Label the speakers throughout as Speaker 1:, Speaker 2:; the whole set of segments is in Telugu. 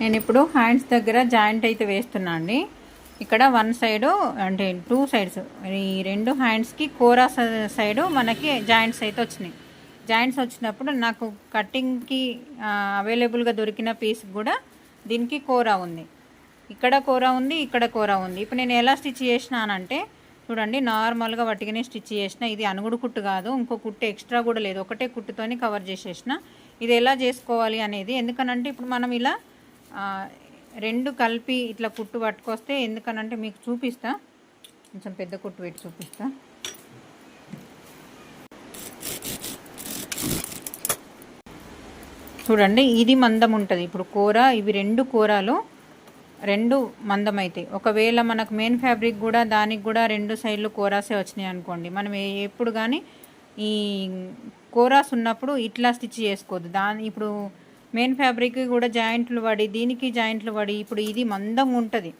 Speaker 1: నేను ఇప్పుడు హ్యాండ్స్ దగ్గర జాయింట్ అయితే వేస్తున్నా అండి. ఇక్కడ వన్ సైడు అంటే టూ సైడ్స్ ఈ రెండు హ్యాండ్స్కి కోరా సైడు మనకి జాయింట్స్ అయితే వచ్చినాయి. జాయింట్స్ వచ్చినప్పుడు నాకు కటింగ్కి అవైలబుల్గా దొరికిన పీస్ కూడా దీనికి కూర ఉంది. ఇక్కడ కూర ఉంది ఇక్కడ కూర ఉంది. ఇప్పుడు నేను ఎలా స్టిచ్ చేసినానంటే చూడండి నార్మల్గా వట్టిగానే స్టిచ్ చేసిన. ఇది అనుగుడు కుట్టు కాదు ఇంకో కుట్టు ఎక్స్ట్రా కూడా లేదు. ఒకటే కుట్టుతోని కవర్ చేసేసిన. ఇది ఎలా చేసుకోవాలి అనేది. ఎందుకనంటే ఇప్పుడు మనం ఇలా రెండు కలిపి ఇట్లా కుట్టు పట్టుకొస్తే ఎందుకనంటే మీకు చూపిస్తా. కొంచెం పెద్ద కుట్టు పెట్టి చూపిస్తా. చూడండి ఇది మందం ఉంటుంది. ఇప్పుడు కూర ఇవి రెండు కూరలు రెండు మందం అవుతాయి ఒకవేళ మనకు మెయిన్ ఫ్యాబ్రిక్ కూడా దానికి కూడా రెండు సైడ్లు కోరాసే వచ్చినాయి అనుకోండి. మనం ఎప్పుడు కానీ ఈ కోరాస్ ఉన్నప్పుడు ఇట్లా స్టిచ్ చేసుకోవద్దు. దాని ఇప్పుడు మెయిన్ ఫ్యాబ్రిక్ కూడా జాయింట్లు పడి దీనికి జాయింట్లు పడి ఇప్పుడు ఇది మందంగా ఉంటుంది.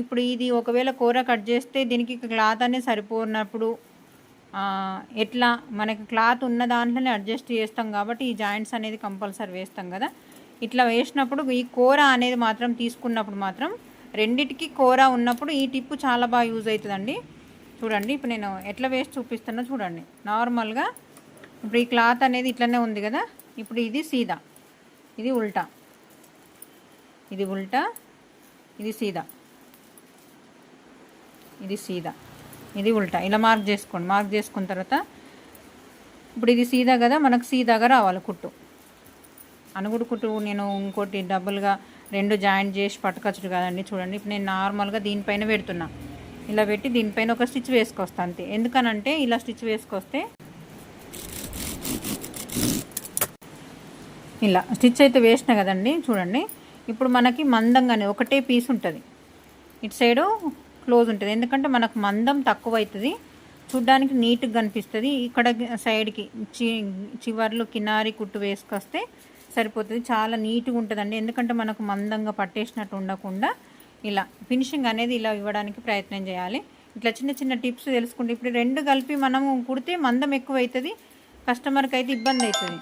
Speaker 1: ఇప్పుడు ఇది ఒకవేళ కూర కట్ చేస్తే దీనికి క్లాత్ అనేది సరిపోనప్పుడు ఎట్లా మనకి క్లాత్ ఉన్న దాంట్లోనే అడ్జస్ట్ చేస్తాం కాబట్టి ఈ జాయింట్స్ అనేది కంపల్సరీ వేస్తాం కదా. ఇట్లా వేసినప్పుడు ఈ కూర అనేది మాత్రం తీసుకున్నప్పుడు మాత్రం రెండిటికి కూర ఉన్నప్పుడు ఈ టిప్పు చాలా బాగా యూజ్ అవుతుందండి. చూడండి ఇప్పుడు నేను ఎట్లా వేసి చూపిస్తున్నా చూడండి. నార్మల్గా ఇప్పుడు ఈ క్లాత్ అనేది ఇట్లనే ఉంది కదా. ఇప్పుడు ఇది సీదా. ఇది ఉల్టా. ఇది ఉల్టా ఇది సీదా. ఇది సీదా. ఇది ఉల్టా. ఇలా మార్క్ చేసుకోండి. మార్క్ చేసుకున్న తర్వాత ఇప్పుడు ఇది సీదా కదా మనకు సీదాగా రావాలి కుట్టు. అనుగుడు కుట్టు నేను ఇంకోటి డబుల్గా రెండు జాయింట్ చేసి పట్టుకొచ్చుడు కదండి. చూడండి ఇప్పుడు నేను నార్మల్గా దీనిపైన పెడుతున్నా. ఇలా పెట్టి దీనిపైన ఒక స్టిచ్ వేసుకొస్తా అంతే. ఎందుకనంటే ఇలా స్టిచ్ వేసుకొస్తే ఇలా స్టిచ్ అయితే వేసిన కదండి చూడండి. ఇప్పుడు మనకి మందంగానే ఒకటే పీస్ ఉంటుంది. ఇటు సైడు క్లోజ్ ఉంటుంది. ఎందుకంటే మనకు మందం తక్కువ అవుతుంది చూడ్డానికి నీట్గా కనిపిస్తుంది. ఇక్కడ సైడ్కి చి చివర్లు కినారి కుట్టు వేసుకొస్తే సరిపోతుంది. చాలా నీట్గా ఉంటుందండి. ఎందుకంటే మనకు మందంగా పట్టేసినట్టు ఉండకుండా ఇలా ఫినిషింగ్ అనేది ఇలా ఇవ్వడానికి ప్రయత్నం చేయాలి. ఇట్లా చిన్న చిన్న టిప్స్ తెలుసుకుంటే ఇప్పుడు రెండు కలిపి మనము కుడితే మందం ఎక్కువ అవుతుంది కస్టమర్కి అయితే ఇబ్బంది అవుతుంది